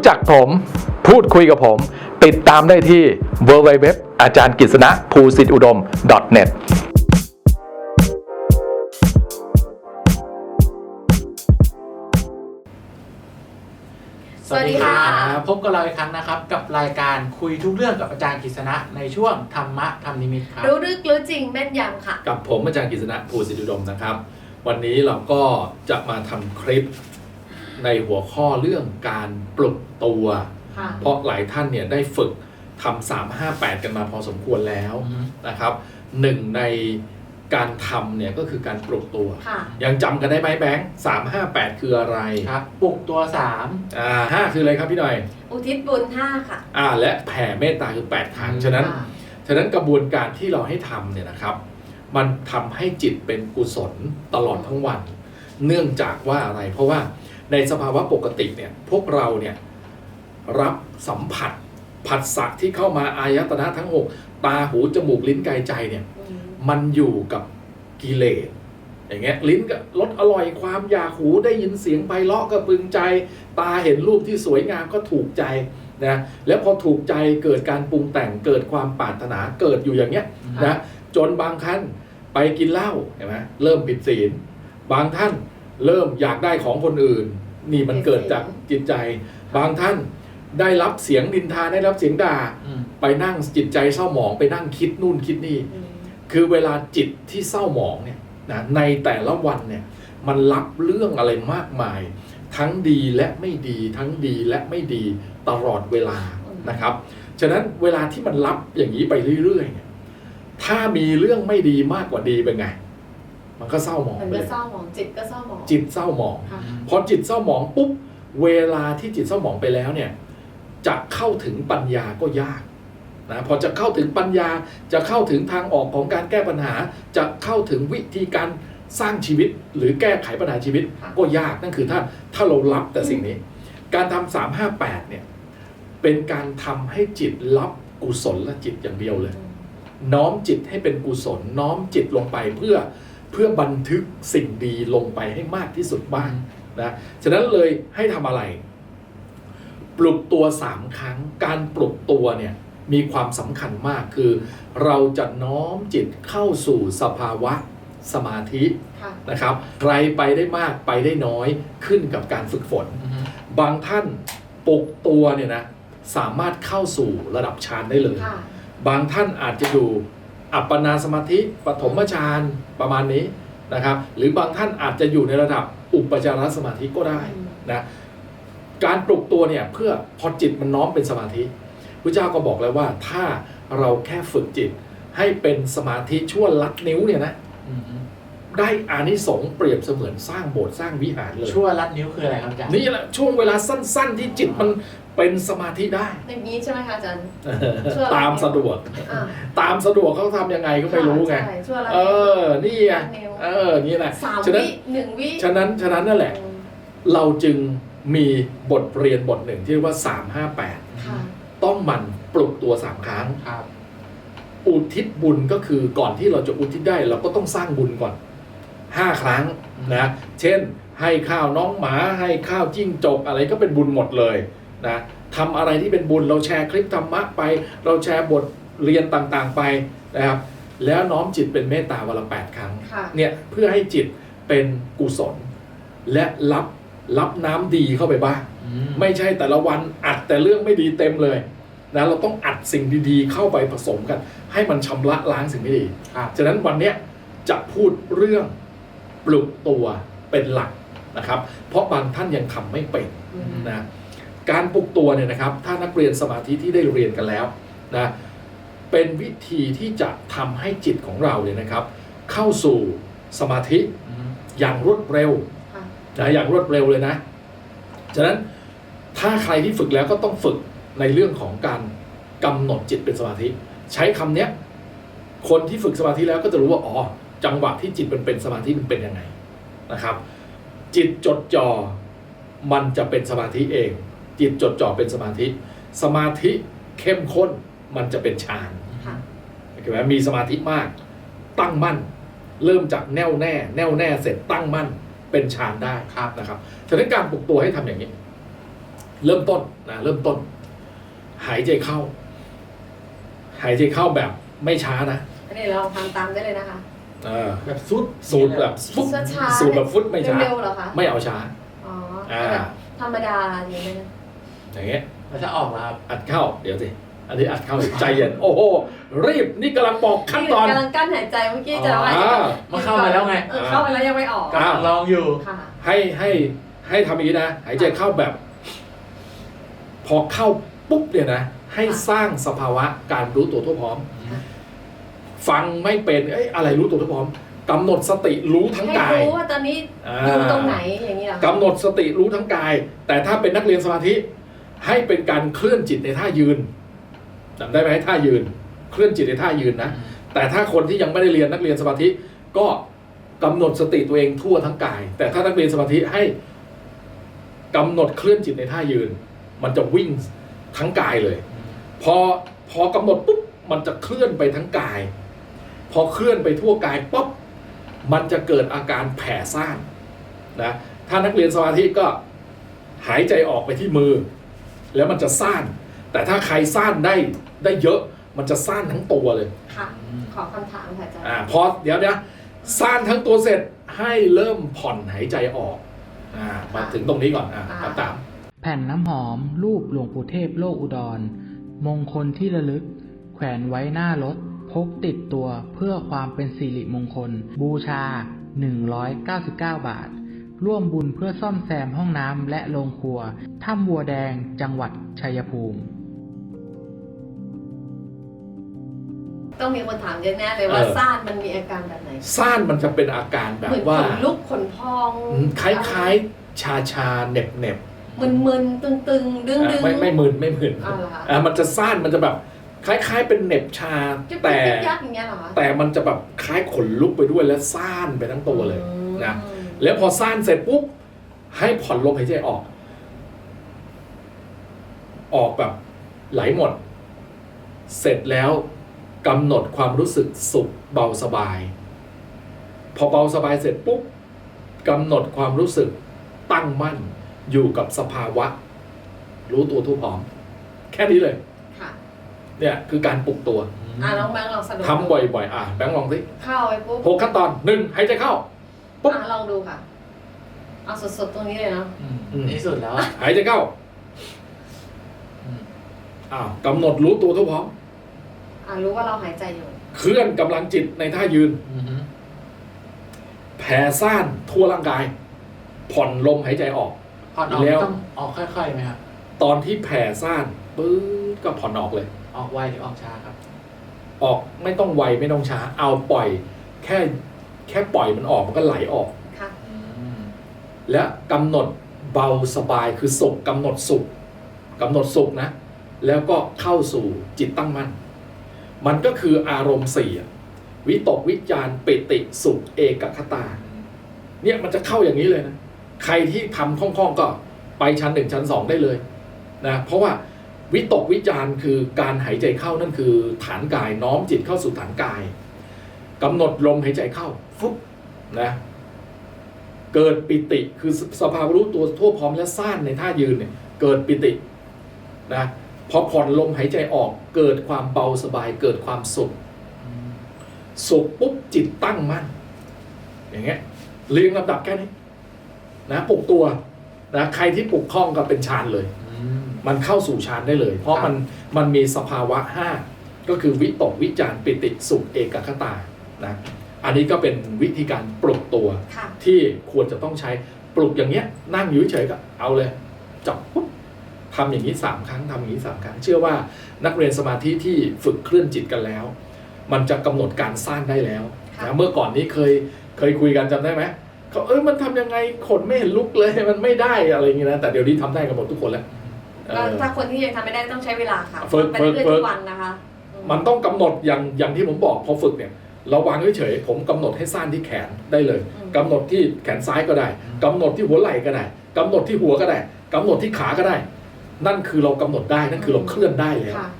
รู้จักผม พูดคุยกับผม ติดตามได้ที่ www อาจารย์กฤษณะภูสิทธิอุดม .net สวัสดีค่ะรับพบกับเราอีกครั้งนะครับ กับรายการคุยทุกเรื่องกับอาจารย์กฤษณะในช่วงธรรมะธรรมนิมิตครับ รู้ลึกรู้จริงแม่นยำค่ะ กับผมอาจารย์กฤษณะภูสิทธิอุดมนะครับ วันนี้เราก็จะมาทำคลิป ในหัวข้อเรื่องการปลุกตัว ค่ะ เพราะหลายท่านเนี่ยได้ฝึกทำสามห้าแปดกันมาพอสมควรแล้วอือฮึนะครับหนึ่งในการทำเนี่ยก็คือการปลุกตัว ค่ะ ยังจำกันได้ไหมแบงค์สามห้าแปดคืออะไรครับปลุกตัวสาม อ่าห้าคืออะไรครับพี่หน่อยอุทิศบุญห้าค่ะ อ่าและแผ่เมตตาคือแปดครั้งฉะนั้น ค่ะฉะนั้นกระบวนการที่เราให้ทำเนี่ยนะครับ มันทำให้จิตเป็นกุศลตลอดทั้งวัน เนื่องจากว่าอะไร เพราะว่า ในสภาวะปกติเนี่ยพวกเราเนี่ยรับสัมผัสผัสสะที่เข้ามาอายตนะทั้ง 6 ตาหูจมูกลิ้นกายใจเนี่ยอืมมันอยู่กับกิเลสอย่างเงี้ยลิ้นก็รสอร่อยความอยากหูได้ยินเสียงไพเราะก็พึงใจ ตาเห็นรูปที่สวยงามก็ถูกใจนะแล้วพอถูกใจเกิดการปรุงแต่งเกิดความปรารถนาเกิดอยู่อย่างเงี้ยนะจนบางท่านไปกินเหล้าเห็นไหมเริ่มผิดศีลบางท่านเริ่มอยากได้ของคนอื่น นี่มันเกิดจากจิตใจ บางท่านได้รับเสียงดินทาได้รับเสียงด่าอืมไปนั่งจิตใจเศร้าหมองไปนั่งคิดนู่นคิดนี่อืมคือเวลาจิตที่เศร้าหมองเนี่ยนะในแต่ละวันเนี่ยมันรับเรื่องอะไรมากมาย ทั้งดีและไม่ดี ทั้งดีและไม่ดีตลอดเวลานะครับ ฉะนั้นเวลาที่มันรับอย่างนี้ไปเรื่อยๆเนี่ยถ้ามีเรื่องไม่ดีมากกว่าดีเป็นไง มันก็เศร้าหมองมันไปก็เลยเศร้าหมองจิตก็เศร้าหมองจิตเศร้าหมอง ค่ะพอจิตเศร้าหมองปุ๊บเวลาที่จิตเศร้าหมองไปแล้วเนี่ยจะเข้าถึงปัญญาก็ยากนะพอจะเข้าถึงปัญญาจะเข้าถึงทางออกของการแก้ปัญหา จะเข้าถึงวิธีการสร้างชีวิต หรือแก้ไขปัญหาชีวิตค่ะก็ยากนั่นคือถ้าถ้าเรารับแต่สิ่งนี้ การทำสามห้าแปดเนี่ยเป็นการทำให้จิตรับกุศลและจิตอย่างเดียวเลยอืมน้อมจิตให้เป็นกุศลน้อมจิตลงไปเพื่อ เพื่อบันทึกสิ่งดีลงไปให้มากที่สุดบ้างนะฉะนั้นเลยให้ทำอะไร ปลุกตัวสามครั้ง การปลุกตัวเนี่ยมีความสำคัญมากคือ เราจะน้อมจิตเข้าสู่สภาวะสมาธิค่ะนะครับ ใครไปได้มากไปได้น้อยขึ้นกับการฝึกฝนอือฮึบางท่านปลุกตัวเนี่ยนะสามารถเข้าสู่ระดับฌานได้เลยค่ะบางท่านอาจจะอยู่ อัปปนาสมาธิปฐมฌานประมาณนี้นะครับ หรือบางท่านอาจจะอยู่ในระดับอุปจารสมาธิก็ได้อืมนะการปลุกตัวเนี่ยเพื่อพอจิตมันน้อมเป็นสมาธิพระเจ้าก็บอกแล้วว่าถ้าเราแค่ฝึกจิตให้เป็นสมาธิชั่วลัดนิ้วเนี่ยนะอือฮึได้อานิสงส์เปรียบเสมือนสร้างโบสถ์สร้างวิหารเลยชั่วลัดนิ้วคืออะไรครับอาจารย์นี่แหละช่วงเวลาสั้น ๆ ที่จิตมัน เป็นสมาธิได้ อย่างนี้ใช่ไหมคะอาจารย์ ชั่วลัดนิ้วตามสะดวก อ่า ตามสะดวกเขาทำยังไงก็ไม่รู้ไง ใช่ชั่วละเออ นี่ไงนิ้วเออนี่แหละสามฉะนั้นวิหนึ่งวิฉะนั้นฉะนั้นนั่นแหละอืมเราจึงมีบทเรียนบทหนึ่งที่เรียกว่า358ค่ะต้องหมันปลุกตัว 3 ครั้ง ครับ อุทิศบุญก็คือก่อนที่เราจะอุทิศได้เราก็ต้องสร้างบุญก่อน 5 ครั้งนะ เช่น ให้ข้าวน้องหมาให้ข้าวจิ้งจกอะไรก็เป็นบุญหมดเลย นะทำอะไรที่เป็นบุญเราแชร์คลิปธรรมะไป เราแชร์บทเรียนต่างๆไปนะครับ แล้วน้อมจิตเป็นเมตตาวันละแปดครั้งค่ะ เนี่ยเพื่อให้จิตเป็นกุศล และรับรับน้ำดีเข้าไปบ้างอืมไม่ใช่แต่ละวันอัดแต่เรื่องไม่ดีเต็มเลยนะเราต้องอัดสิ่งดีๆ เข้าไปผสมกัน ให้มันชำระล้างสิ่งไม่ดี ครับ ฉะนั้นวันเนี้ยจะพูดเรื่องปลุกตัวเป็นหลักนะครับ เพราะบางท่านยังทำไม่เป็นอืมนะ การปลุกตัวเนี่ยนะครับ ถ้านักเรียนสมาธิที่ได้เรียนกันแล้วนะเป็นวิธีที่จะทำให้จิตของเราเนี่ยนะครับ เข้าสู่สมาธิอืมอย่างรวดเร็วค่ะนะอย่างรวดเร็วเลยนะ ฉะนั้นถ้าใครที่ฝึกแล้วก็ต้องฝึกในเรื่องของการกำหนดจิตเป็นสมาธิ ใช้คำเนี้ยคนที่ฝึกสมาธิแล้วก็จะรู้ว่าอ๋อจังหวะที่จิตมันเป็นสมาธิมันเป็นยังไงนะครับ จิตจดจ่อมันจะเป็นสมาธิเอง จิตจดจ่อเป็นสมาธิ สมาธิเข้มข้นมันจะเป็นฌานค่ะโอเคไหมมีสมาธิมาก ตั้งมั่น เริ่มจากแน่วแน่ แน่วแน่เสร็จตั้งมั่นเป็นฌานได้ครับนะครับฉะนั้นการปลุกตัวให้ทำอย่างนี้ เริ่มต้นนะเริ่มต้น หายใจเข้า หายใจเข้าแบบไม่ช้านะอันนี้เราทำตามได้เลยนะคะเออแบบสุดสูตรแบบฟุตช้าๆสูตรแบบฟุตไม่ช้าเร็วๆเหรอคะไม่เอาช้าอ๋ออ่าแบบธรรมดาอย่างนี้นะ อย่างเงี้ยแล้วจะออกแล้วครับอัดเข้า เดี๋ยวสิ อันนี้อัดเข้าอีกใจเย็น โอ้โห รีบ นี่กำลังบอกขั้นตอน กำลังกั้นหายใจเมื่อกี้จะว่าอ่ามันเข้ามาแล้วไงเออเข้าไปแล้วยังไม่ออกอ่ากำลังลองอยู่ ค่ะ ให้ให้ให้ทำอย่างนี้นะ หายใจเข้าแบบ พอเข้าปุ๊บเนี่ยนะ ให้สร้างสภาวะการรู้ตัวทั่วพร้อมฟังไม่เป็นเอ้ยอะไรรู้ตัวทั่วพร้อมกำหนดสติรู้ทั้งให้กายรู้ว่าตอนนี้อ่าอยู่ตรงไหนอย่างนี้เหรอคะกำหนดสติรู้ทั้งกาย แต่ถ้าเป็นนักเรียนสมาธิ ให้เป็นการเคลื่อนจิตในท่ายืนจำได้ไหมท่ายืน เคลื่อนจิตในท่ายืนนะ แต่ถ้าคนที่ยังไม่ได้เรียนนักเรียนสมาธิก็กำหนดสติตัวเองทั่วทั้งกาย แต่ถ้านักเรียนสมาธิให้กำหนดเคลื่อนจิตในท่ายืน มันจะวิ่งทั้งกายเลย พอพอกำหนดปุ๊บมันจะเคลื่อนไปทั้งกาย พอเคลื่อนไปทั่วกายปุ๊บมันจะเกิดอาการแผ่ซ่านนะถ้านักเรียนสมาธิก็หายใจออกไปที่มือ แล้วมันจะซ่าน แต่ถ้าใครซ่านได้ได้เยอะมันจะซ่านทั้งตัวเลย ค่ะ ขอคำถามค่ะอาจารย์ อ่าพอเดี๋ยวเดี๋ยวซ่านทั้งตัวเสร็จให้เริ่มผ่อนหายใจออกอ่ามาถึงตรงนี้ก่อนอ่าอ่าตามตาม แผ่นน้ำหอม รูปหลวงปู่เทพโลกอุดร มงคลที่ระลึก แขวนไว้หน้ารถ พกติดตัวเพื่อความเป็นสิริมงคล บูชา 199 บาท ร่วมบุญเพื่อซ่อมแซมห้องน้ำและโรงครัว ถ้ำบัวแดง จังหวัดชัยภูมิ ต้องมีคนถามเยอะแน่เลยว่าซ่านมันมีอาการแบบไหน ซ่านมันจะเป็นอาการแบเหมืบอนว่าขนลุกขนพองอืมคล้ายๆ ชาชาๆเหน็บเหน็บมึนๆ ตึงๆ ดึงอะดึงไม่ไม่มึนไม่มึนอ้าวเหรอคะ อะมันจะซ่านมันจะแบบคล้ายๆ เป็นเหน็บชาจิ๊บแต่จิ๊บยักอย่างเงี้ยเหรอคะแต่มันจะแบบคล้ายขนลุกไปด้วยและซ่านไปทั้งตัวเลยอืมนะ แล้วพอซ่านเสร็จปุ๊บให้ผ่อนลมหายใจออก ออกแบบไหลหมด เสร็จแล้วกำหนดความรู้สึกสุขเบาสบาย พอเบาสบายเสร็จปุ๊บกำหนดความรู้สึกตั้งมั่นอยู่กับสภาวะ รู้ตัวทุกพร้อม แค่นี้เลยค่ะเนี่ยคือการปลุกตัวอะลองแบงค์ลองสะดุดทำบ่อยๆอะแบงค์ลองสิเข้าไปปุ๊บหกขั้นตอนหนึ่งหายใจเข้า ปุ๊บ อะลองดูค่ะ เอาสดๆตรงนี้เลยเนาะอืมอืมที่สุดแล้วอะหายใจเข้าอืมอ้าวกำหนดรู้ตัวทุกพร้อม อะรู้ว่าเราหายใจอยู่ เคลื่อนกำลังจิตในท่ายืน อือฮึแผ่ซ่านทั่วร่างกาย ผ่อนลมหายใจออก ผ่อนออกแล้ว ต้องออกค่อยๆไหมครับ ตอนที่แผ่ซ่านปื๊ดก็ผ่อนออกเลย ออกไวหรือออกช้าครับ ออกไม่ต้องไวไม่ต้องช้า เอาปล่อย แค่ แค่ปล่อยมันออกมันก็ไหลออก ค่ะอืมและกำหนดเบาสบายคือสุขกำหนดสุขกำหนดสุขนะ แล้วก็เข้าสู่จิตตั้งมั่น มันก็คืออารมณ์สี่อะวิตกวิจารปิติสุขเอกคตา เนี่ยมันจะเข้าอย่างนี้เลยนะ ใครที่ทำคล่องๆก็ไปชั้นหนึ่งชั้นสองได้เลยนะเพราะว่าวิตกวิจารคือการหายใจเข้านั่นคือฐานกายน้อมจิตเข้าสู่ฐานกาย กำหนดลมหายใจเข้าฟุบนะเกิดปิติคือสสภาวะรู้ตัวทั่วพร้อมและซ่านในท่ายืนเนี่ยเกิดปิตินะพอผ่อนลมหายใจออกเกิดความเบาสบายเกิดความสุขอืมสุขปุ๊บจิตตั้งมั่น อย่างเงี้ยเรียงลำดับแค่นี้นะปลุกตัวนะใครที่ปลุกคล่องก็เป็นฌานเลยอืมมันเข้าสู่ฌานได้เลย เพราะครับมันมันมีสภาวะห้าก็คือวิตกวิจารปิติสุขเอกคตา นะอันนี้ก็เป็นวิธีการปลุกตัวค่ะที่ควรจะต้องใช้ปลุกอย่างเงี้ยนั่งอยู่เฉยๆก็เอาเลยจับปุ๊บทำอย่างนี้สามครั้งทำอย่างนี้สามครั้ง เชื่อว่านักเรียนสมาธิที่ฝึกเคลื่อนจิตกันแล้ว มันจะกำหนดการสร้างได้แล้วค่ะนะเมื่อก่อนนี้เคยเคยคุยกันจำได้ไหมเขาเอ้ยมันทำยังไงขนไม่เห็นลุกเลยมันไม่ได้อะไรอย่างเงี้ยนะแต่เดี๋ยวนี้ทำได้กันหมดทุกคนแล้วเอก็อถ้าคนที่ยังทำไม่ได้ต้องใช้เวลาค่ะฝึกไปเรื่อยฝึกๆทุกวันนะคะอืมันต้องกำหนดอย่างอย่างที่ผมบอกพอฝึกเนี่ย เราวางเฉยๆผมกำหนดให้สั้นที่แขนได้เลยอืมกำหนดที่แขนซ้ายก็ได้กำหนดที่หัวไหล่ก็ได้กำหนดที่หัวก็ได้กำหนดที่ขาก็ได้ นั่นคือเรากำหนดได้นั่นคือเราเคลื่อนได้แล้วค่ะ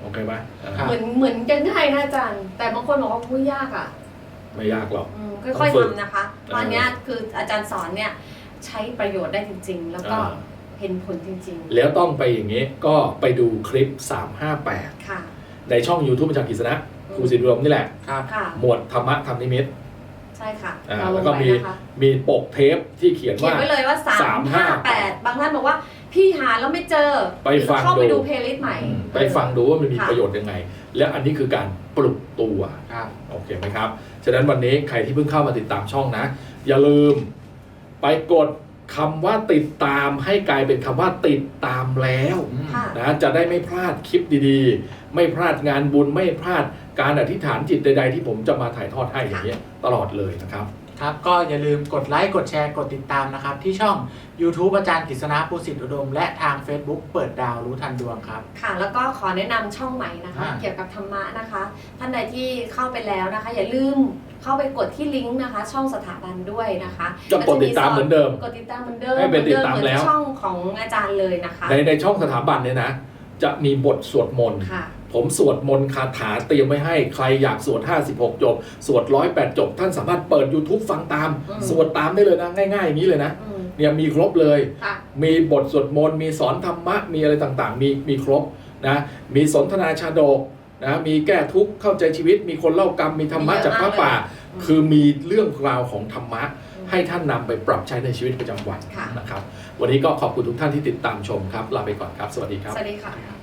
โอเคไหมอ่าครับเหมือนเหมือนกันได้นะอาจารย์ แต่บางคนบอกว่าพูดยากอะ ไม่ยากหรอกอืมค่อยต้องฝึกๆทำนะคะตอนเนี้ยคืออาจารย์สอนเนี่ยใช้ประโยชน์ได้จริง ๆ แล้วก็อ่าเห็นผลจริงแล้วต้องไปอย่างนี้ก็ไปดูคลิป 358ๆค่ะในช่อง YouTube อาจารย์กฤษณะ ครูสิริรมนี่แหละ ครับค่ะ หมวดธรรมะธรรมนิมิตใช่ค่ะอ่าเราลแล้วงก็ไว้มีนะคะ มีปกเทปที่เขียนเขียนว่า ไว้เลยว่า 358 บางท่านบอกว่า พี่หาแล้วไม่เจอไปฟังเข้าไปดู ดูเพลย์ลิสต์ใหม่ไปฟังดูว่ามันมีค่ะ ประโยชน์ยังไง และอันนี้คือการปลุกตัว ครับ โอเคไหมครับ ฉะนั้นวันนี้ใครที่เพิ่งเข้ามาติดตามช่องนะ อย่าลืมไปกดคำว่าติดตามให้กลายเป็นคำว่าติดตามแล้วค่ะ นะจะได้ไม่พลาดคลิปดีๆ ไม่พลาดงานบุญไม่พลาด การอธิษฐานจิตใด ๆ ที่ผมจะมาถ่ายทอดให้อย่างนี้ยตลอดเลยนะครับ ครับ ก็อย่าลืมกดไลค์ กดแชร์ กดติดตามนะครับ ที่ช่อง YouTube อาจารย์กฤษณะภูสิทธิอุดม และทาง Facebook เปิดดาวรู้ทันดวงครับ ค่ะแล้วก็ขอแนะนำช่องใหม่นะคะ อ่า เกี่ยวกับธรรมะนะคะ ท่านใดที่เข้าไปแล้วนะคะ อย่าลืมเข้าไปกดที่ลิงก์นะคะ ช่องสถาบันด้วยนะคะจะกดติดตามเหมือนเดิม กดติดตามเหมือนเดิมให้เป็นติดตามเหอนแล้วช่องของอาจารย์เลยนะคะในในช่องสถาบันเนี่ยนะ จะมีบทสวดมนต์ ค่ะ ผมสวดมนต์คาถาเตรียมไว้ให้ใครอยากสวด 56 จบ สวด 108 จบ ท่านสามารถเปิด YouTube ฟังตาม อืม สวดตามได้เลยนะ ง่ายๆ อย่างนี้เลยนะ อืมเนี่ยมีครบเลย ค่ะ มีบทสวดมนต์มีสอนธรรมะ มีอะไรต่างๆ มีมีครบนะมีสนทนาชาดกนะมีแก้ทุกข์เข้าใจชีวิต มีคนเล่ากรรมมีธรรมะมีเยอะจากพระมากเลยป่า อืม คือมีเรื่องราวของธรรมะอืมให้ท่านนำไปปรับใช้ในชีวิตประจำวันค่ะ นะครับ วันนี้ก็ขอบคุณทุกท่านที่ติดตามชมครับลาไปก่อนครับ สวัสดีครับ สวัสดีค่ะ